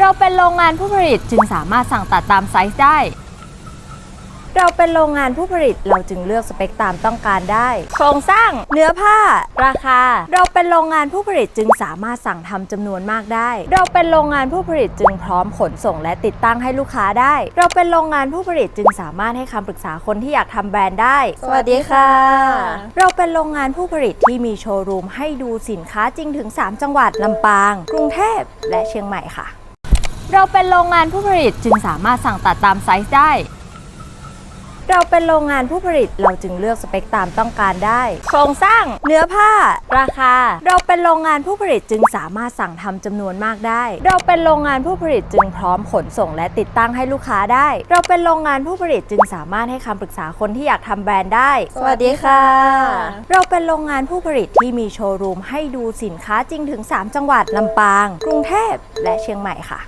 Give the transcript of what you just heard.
เราเป็นโรงงานผู้ผลิตจึงสามารถสั่งตัดตามไซส์ได้ เราเป็นโรงงานผู้ผลิตเราจึงเลือกสเปคตามต้องการได้ โครงสร้าง เนื้อผ้า ราคา เราเป็นโรงงานผู้ผลิตจึงสามารถสั่งทำจำนวนมากได้ เราเป็นโรงงานผู้ผลิตจึงพร้อมขนส่งและติดตั้งให้ลูกค้าได้ เราเป็นโรงงานผู้ผลิตจึงสามารถให้คำปรึกษาคนที่อยากทำแบรนด์ได้ สวัสดีค่ะ เราเป็นโรงงานผู้ผลิตที่มีโชว์รูมให้ดูสินค้าจริงถึง 3 จังหวัดลำปาง กรุงเทพและเชียงใหม่ค่ะ เราเป็นโรงงานผู้ผลิตจึงสามารถสั่งตัดตามไซส์ได้ เราเป็นโรงงานผู้ผลิตเราจึงเลือกสเปคตามต้องการได้ โครงสร้าง เนื้อผ้า ราคา เราเป็นโรงงานผู้ผลิตจึงสามารถสั่งทำจำนวนมากได้ เราเป็นโรงงานผู้ผลิตจึงพร้อมขนส่งและติดตั้งให้ลูกค้าได้ เราเป็นโรงงานผู้ผลิตจึงสามารถให้คำปรึกษาคนที่อยากทำแบรนด์ได้ สวัสดีค่ะ เราเป็นโรงงานผู้ผลิตที่มีโชว์รูมให้ดูสินค้าจริงถึง 3 จังหวัดลำปาง กรุงเทพและเชียงใหม่ค่ะ